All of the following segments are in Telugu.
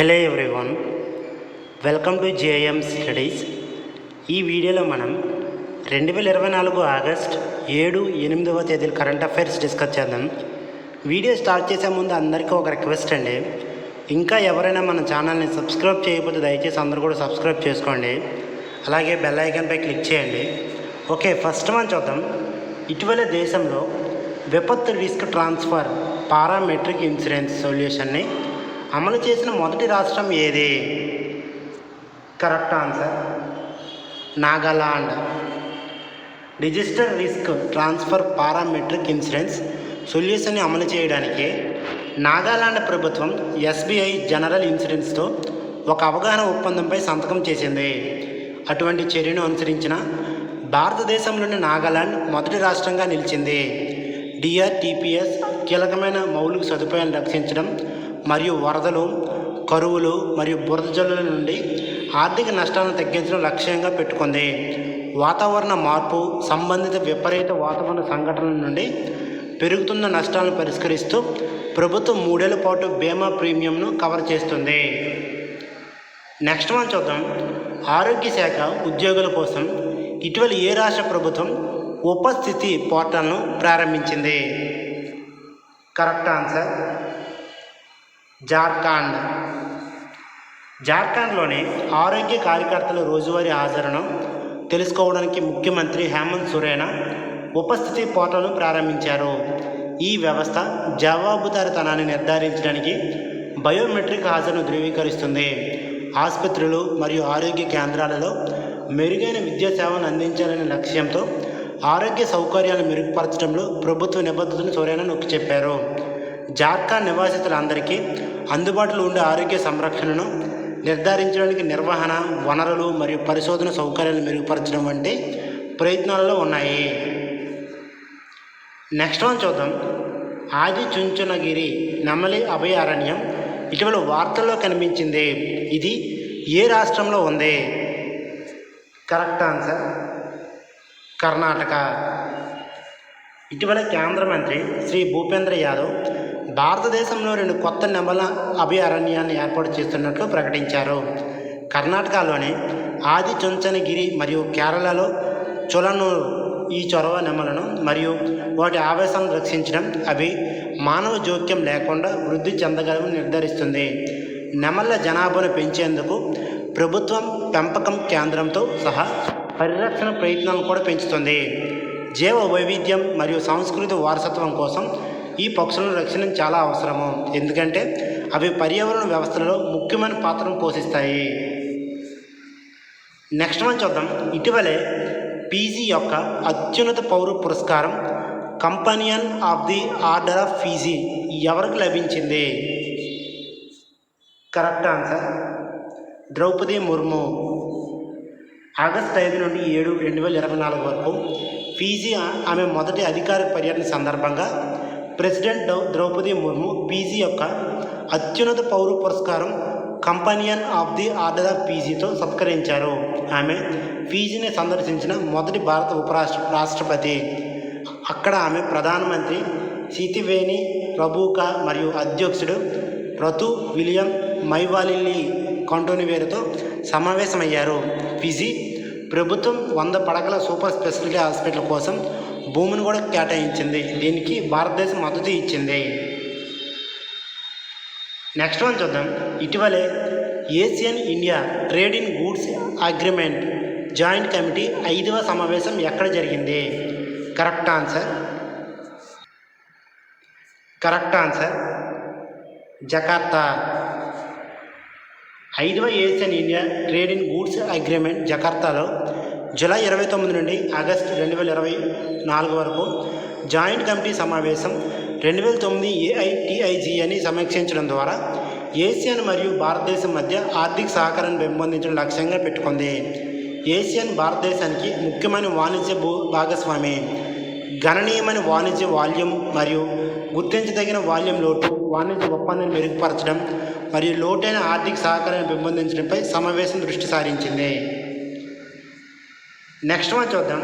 Hello everyone welcome to JM studies. ఈ వీడియోలో మనం రెండు వేల ఇరవై నాలుగు ఆగస్ట్ ఏడు ఎనిమిదవ తేదీల కరెంట్ అఫైర్స్ డిస్కస్ చేద్దాం. వీడియో స్టార్ట్ చేసే ముందు అందరికీ ఒక రిక్వెస్ట్ అండి. ఇంకా ఎవరైనా మన ఛానల్ని సబ్స్క్రైబ్ చేయకపోతే దయచేసి అందరూ కూడా సబ్స్క్రైబ్ చేసుకోండి. అలాగే బెల్ ఐకాన్పై క్లిక్ చేయండి. ఓకే ఫస్ట్ మనం చూద్దాం. ఇటీవల దేశంలో విపత్తు రిస్క్ ట్రాన్స్ఫర్ పారామెట్రిక్ ఇన్సూరెన్స్ సొల్యూషన్ని అమలు చేసిన మొదటి రాష్ట్రం ఏది? Correct answer. Nagaland. Register risk transfer parametric insurance సొల్యూషన్ని అమలు చేయడానికి నాగాలాండ్ ప్రభుత్వం ఎస్బీఐ జనరల్ ఇన్సూరెన్స్తో ఒక అవగాహన ఒప్పందంపై సంతకం చేసింది. అటువంటి చర్యను అనుసరించిన భారతదేశంలోని నాగాలాండ్ మొదటి రాష్ట్రంగా నిలిచింది. డిఆర్టీపీఎస్ కీలకమైన మౌలిక సదుపాయాలను రక్షించడం మరియు వరదలు కరువులు మరియు బురద జల్లుల నుండి ఆర్థిక నష్టాలను తగ్గించడం లక్ష్యంగా పెట్టుకుంది. వాతావరణ మార్పు సంబంధిత విపరీత వాతావరణ సంఘటనల నుండి పెరుగుతున్న నష్టాలను పరిష్కరిస్తూ ప్రభుత్వం మూడేళ్ళ పాటు బీమా ప్రీమియంను కవర్ చేస్తుంది. నెక్స్ట్ మనం చూద్దాం. ఆరోగ్య శాఖ ఉద్యోగుల కోసం ఇటీవల ఏ రాష్ట్ర ప్రభుత్వం ఉపస్థితి పోర్టల్ను ప్రారంభించింది? Correct answer Jharkhand. జార్ఖండ్లోని ఆరోగ్య కార్యకర్తల రోజువారీ హాజరును తెలుసుకోవడానికి ముఖ్యమంత్రి హేమంత్ సురేన ఉపస్థితి పోర్టల్ను ప్రారంభించారు. ఈ వ్యవస్థ జవాబుదారితనాన్ని నిర్ధారించడానికి బయోమెట్రిక్ హాజరును ధృవీకరిస్తుంది. ఆసుపత్రులు మరియు ఆరోగ్య కేంద్రాలలో మెరుగైన విద్యా సేవను అందించాలనే లక్ష్యంతో ఆరోగ్య సౌకర్యాలను మెరుగుపరచడంలో ప్రభుత్వ నిబద్ధతను సోరేన నొక్కి చెప్పారు జార్ఖండ్ నివాసితులందరికీ అందుబాటులో ఉండే ఆరోగ్య సంరక్షణను నిర్ధారించడానికి నిర్వహణ వనరులు మరియు పరిశోధన సౌకర్యాలు మెరుగుపరచడం వంటి ప్రయత్నాలలో ఉన్నాయి. నెక్స్ట్ వన్ చూద్దాం. ఆది చుంచునగిరి నెమలి అభయారణ్యం ఇటీవల వార్తల్లో కనిపించింది. ఇది ఏ రాష్ట్రంలో ఉంది? Correct answer Karnataka. ఇటీవల కేంద్ర మంత్రి శ్రీ భూపేంద్ర యాదవ్ భారతదేశంలో రెండు కొత్త నెమల అభయారణ్యాన్ని ఏర్పాటు చేస్తున్నట్లు ప్రకటించారు. కర్ణాటకలోని ఆది చుంచనగిరి మరియు కేరళలో చులనూరు ఈ చొరవ నెమలను మరియు వాటి ఆవేశాలను రక్షించడం అవి మానవ జోక్యం లేకుండా వృద్ధి చెందగలవని నిర్ధారిస్తుంది. నెమళ్ళ జనాభాను పెంచేందుకు ప్రభుత్వం పెంపకం కేంద్రంతో సహా పరిరక్షణ ప్రయత్నాలను కూడా పెంచుతుంది. జీవ వైవిధ్యం మరియు సాంస్కృతిక వారసత్వం కోసం ఈ పక్షుల రక్షణ చాలా అవసరము. ఎందుకంటే అవి పర్యావరణ వ్యవస్థలో ముఖ్యమైన పాత్రను పోషిస్తాయి. నెక్స్ట్ మనం చూద్దాం. ఇటీవలే పీజీ యొక్క అత్యున్నత పౌర పురస్కారం companion of the order of Fiji ఎవరికి లభించింది? Correct answer Draupadi Murmu. August ఐదు నుండి ఏడు రెండు వేల ఇరవై నాలుగు వరకు పీజీ ఆమె మొదటి అధికారిక పర్యటన సందర్భంగా ప్రెసిడెంట్ ద్రౌపది ముర్ము పీజీ యొక్క అత్యున్నత పౌర పురస్కారం companion of the order of పీజీతో సత్కరించారు. ఆమె పీజీని సందర్శించిన మొదటి భారత ఉపరాష్ట్ర రాష్ట్రపతి. అక్కడ ఆమె ప్రధానమంత్రి సితివేణి ప్రభుక మరియు అధ్యక్షుడు రతు విలియం మైవాలిల్లి కంటోనివేరుతో సమావేశమయ్యారు. పీజీ ప్రభుత్వం వంద పడకల సూపర్ స్పెషాలిటీ హాస్పిటల్ కోసం భూమిని కూడా కేటాయించింది. దీనికి భారతదేశం మద్దతు ఇచ్చింది. నెక్స్ట్ వన్ చూద్దాం. ఇటీవలే Asian India trade in goods agreement joint committee ఐదవ సమావేశం ఎక్కడ జరిగింది? Correct answer correct answer Jakarta. ఐదవ Asian India trade in goods agreement జకార్తాలో July ఇరవై తొమ్మిది నుండి ఆగస్టు రెండు వేల ఇరవై నాలుగు వరకు జాయింట్ కమిటీ సమావేశం రెండు వేల తొమ్మిది ఏఐటిఐజిఎని సమీక్షించడం ద్వారా ఏషియన్ మరియు భారతదేశం మధ్య ఆర్థిక సహకారాన్ని పెంపొందించడం లక్ష్యంగా పెట్టుకుంది. ఏషియన్ భారతదేశానికి ముఖ్యమైన వాణిజ్య భూ భాగస్వామి. గణనీయమైన వాణిజ్య వాల్యూమ్ మరియు గుర్తించదగిన వాల్యూమ్ లోటు వాణిజ్య ఒప్పందాన్ని మెరుగుపరచడం మరియు లోటైన ఆర్థిక సహకారాన్ని పెంపొందించడంపై సమావేశం దృష్టి సారించింది. నెక్స్ట్ వన్ చూద్దాం.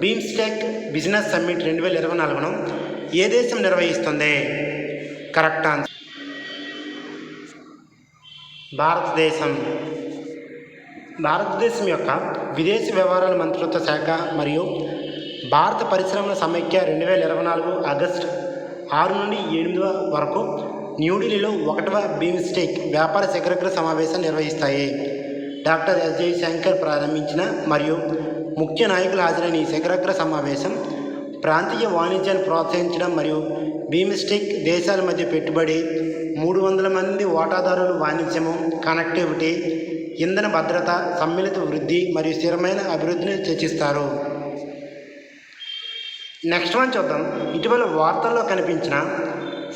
బీమ్స్టెక్ బిజినెస్ సమ్మిట్ రెండు వేల ఇరవై నాలుగును ఏ దేశం నిర్వహిస్తుంది? Correct answer. భారతదేశం. భారతదేశం యొక్క విదేశీ వ్యవహారాల మంత్రిత్వ శాఖ మరియు భారత పరిశ్రమల సమైక్య రెండు వేల ఇరవై నాలుగు ఆగస్టు ఆరు నుండి ఎనిమిది వరకు న్యూఢిల్లీలో ఒకటవ బీమ్స్టెక్ వ్యాపార శిఖరగ్ర సమావేశం నిర్వహిస్తాయి. డాక్టర్ ఎస్ జయశంకర్ ప్రారంభించిన మరియు ముఖ్య నాయకులు హాజరైన ఈ శిఖరగ్ర సమావేశం ప్రాంతీయ వాణిజ్యాన్ని ప్రోత్సహించడం మరియు బీమిస్టిక్ దేశాల మధ్య పెట్టుబడి మూడు వందల మంది వాటాదారుల వాణిజ్యము కనెక్టివిటీ ఇంధన భద్రత సమ్మిళిత వృద్ధి మరియు స్థిరమైన అభివృద్ధిని చర్చిస్తారు. నెక్స్ట్ వన్ చూద్దాం. ఇటీవల వార్తల్లో కనిపించిన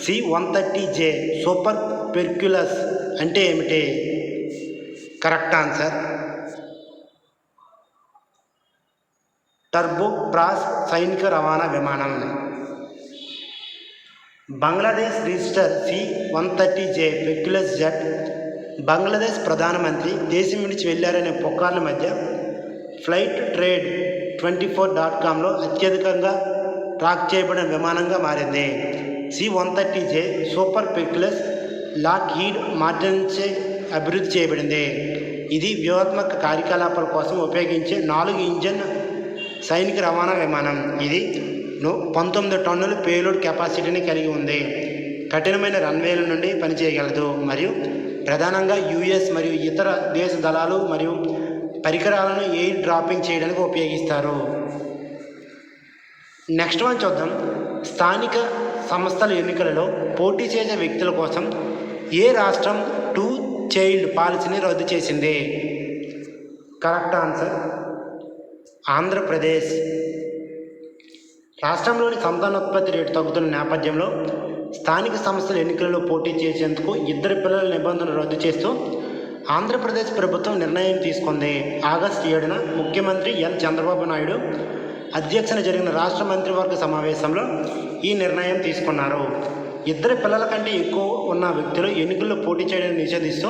C one thirty J super Hercules అంటే ఏమిటి? Correct answer. టర్బో ప్రాస్ సైనిక రవాణా విమానం Bangladesh register C one thirty J Hercules jet Bangladesh ప్రధానమంత్రి దేశం విడిచి వెళ్ళారనే పుకార్ల మధ్య ఫ్లైట్ ట్రేడ్ ట్వంటీ ఫోర్ డాట్ కామ్లో అత్యధికంగా ట్రాక్ చేయబడిన విమానంగా మారింది. C one thirty J super Hercules Lockheed మార్టిన్చే అభివృద్ధి చేయబడింది. ఇది వ్యూహాత్మక కార్యకలాపాల కోసం ఉపయోగించే నాలుగు ఇంజన్ సైనిక రవాణా విమానం ఇది. ను- పంతొమ్మిది టన్నుల పేలోడ్ కెపాసిటీని కలిగి ఉంది. కఠినమైన రన్వేల నుండి పనిచేయగలదు. మరియు ప్రధానంగా యుఎస్ మరియు ఇతర దేశ దళాలు మరియు పరికరాలను ఎయిర్ డ్రాపింగ్ చేయడానికి ఉపయోగిస్తారు. నెక్స్ట్ వన్ చూద్దాం. స్థానిక సంస్థల ఎన్నికలలో పోటీ చేసే వ్యక్తుల కోసం ఏ రాష్ట్రం టూ చైల్డ్ పాలసీని రద్దు చేసింది? Correct answer Andhra Pradesh. రాష్ట్రంలోని సంతానోత్పత్తి రేటు తగ్గుతున్న నేపథ్యంలో స్థానిక సంస్థల ఎన్నికలలో పోటీ చేసేందుకు ఇద్దరు పిల్లల నిబంధనలు రద్దు చేస్తూ ఆంధ్రప్రదేశ్ ప్రభుత్వం నిర్ణయం తీసుకుంది. ఆగస్టు ఏడున ముఖ్యమంత్రి ఎన్. చంద్రబాబు నాయుడు అధ్యక్షన జరిగిన రాష్ట్ర మంత్రివర్గ సమావేశంలో ఈ నిర్ణయం తీసుకున్నారు. ఇద్దరు పిల్లల కంటే ఎక్కువ ఉన్న వ్యక్తులు ఎన్నికల్లో పోటీ చేయడం నిషేధిస్తూ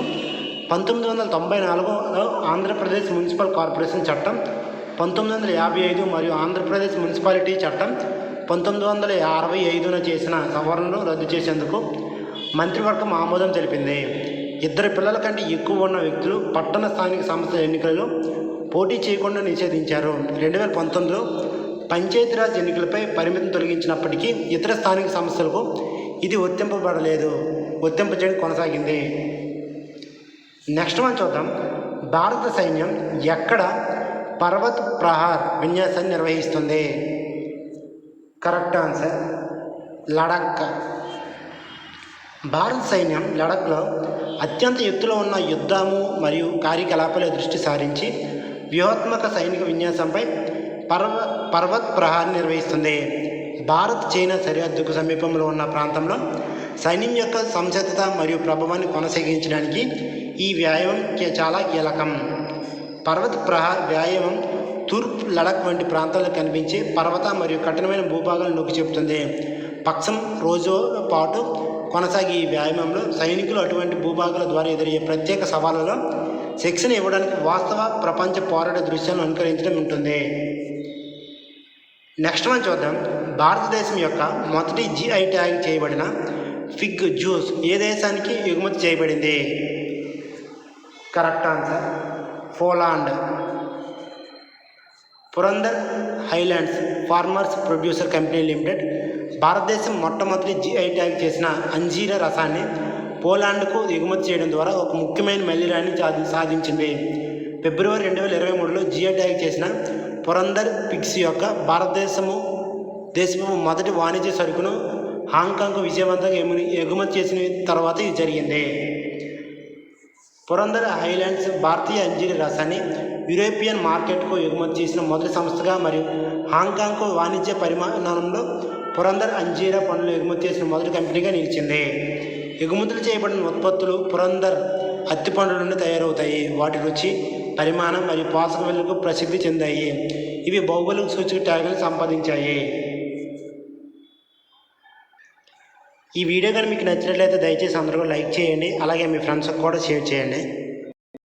పంతొమ్మిది వందల తొంభై నాలుగులో ఆంధ్రప్రదేశ్ మున్సిపల్ కార్పొరేషన్ చట్టం పంతొమ్మిది వందల యాభై ఐదు మరియు ఆంధ్రప్రదేశ్ మున్సిపాలిటీ చట్టం పంతొమ్మిది వందల అరవై ఐదున చేసిన సవరణను రద్దు చేసేందుకు మంత్రివర్గం ఆమోదం తెలిపింది. ఇద్దరు పిల్లల కంటే ఎక్కువ ఉన్న వ్యక్తులు పట్టణ స్థానిక సంస్థల ఎన్నికలలో పోటీ చేయకుండా నిషేధించారు. రెండు వేల పంతొమ్మిదిలో పంచాయతీరాజ్ ఎన్నికలపై పరిమితం తొలగించినప్పటికీ ఇతర స్థానిక సంస్థలకు ఇది వర్తింపబడలేదు. వర్తింప చేయడం కొనసాగింది. నెక్స్ట్ మనం చూద్దాం. భారత సైన్యం ఎక్కడ పర్వత్ ప్రహార్ విన్యాసాన్ని నిర్వహిస్తుంది. Correct answer. లడక్. భారత సైన్యం లడఖ్లో అత్యంత ఎత్తులో ఉన్న యుద్ధము మరియు కార్యకలాపాల దృష్టి సారించి వ్యూహాత్మక సైనిక విన్యాసంపై పర్వ పర్వత్ ప్రహార్ నిర్వహిస్తుంది. భారత్ చైనా సరిహద్దుకు సమీపంలో ఉన్న ప్రాంతంలో సైన్యం యొక్క సంసిద్ధత మరియు ప్రభావాన్ని కొనసాగించడానికి ఈ వ్యాయామం కే- చాలా కీలకం. పర్వత ప్రహార్ వ్యాయామం తూర్పు లడక్ వంటి ప్రాంతాల్లో కనిపించే పర్వత మరియు కఠినమైన భూభాగాలను నొక్కి చెబుతుంది. పక్షం రోజుల పాటు కొనసాగే ఈ వ్యాయామంలో సైనికులు అటువంటి భూభాగాల ద్వారా ఎదురయ్యే ప్రత్యేక సవాళ్ళలో శిక్షణ ఇవ్వడానికి వాస్తవ ప్రపంచ పోరాట దృశ్యాలను అనుకరించడం ఉంటుంది. నెక్స్ట్ మనం చూద్దాం. భారతదేశం యొక్క మొదటి జిఐ ట్యాగ్ చేయబడిన ఫిగ్ జ్యూస్ ఏ దేశానికి ఎగుమతి చేయబడింది? Correct answer Poland. Purandar highlands farmers producer company limited భారతదేశం మొట్టమొదటి జిఐ ట్యాగ్ చేసిన అంజీర రసాన్ని పోలాండ్కు ఎగుమతి చేయడం ద్వారా ఒక ముఖ్యమైన మల్లిరాన్ని సాధించింది. ఫిబ్రవరి రెండు వేల ఇరవై మూడులో జిఐ ట్యాగ్ చేసిన పురందర్ పిక్స్ యొక్క భారతదేశము దేశపు మొదటి వాణిజ్య సరుకును హాంకాంగ్కు విజయవంతంగా ఎగుమతి చేసిన తర్వాత ఇది జరిగింది. పురందర్ హైలాండ్స్ భారతీయ అంజీర రసాన్ని యూరోపియన్ మార్కెట్కు ఎగుమతి చేసిన మొదటి సంస్థగా మరియు హాంకాంగ్కు వాణిజ్య పరిమాణంలో పురందర్ అంజీరా పనులు ఎగుమతి చేసిన మొదటి కంపెనీగా నిలిచింది. ఎగుమతులు చేయబడిన ఉత్పత్తులు పురందర్ అత్తి పండ్ల నుండి తయారవుతాయి. వాటి రుచి పరిమాణం మరియు పోషక విలువకు ప్రసిద్ధి చెందాయి. ఇవి భౌగోళిక సూచిక ట్యాగులను సంపాదించాయి. ఈ వీడియో కానీ మీకు నచ్చినట్లయితే దయచేసి అందరూ లైక్ చేయండి. అలాగే మీ ఫ్రెండ్స్కి కూడా షేర్ చేయండి.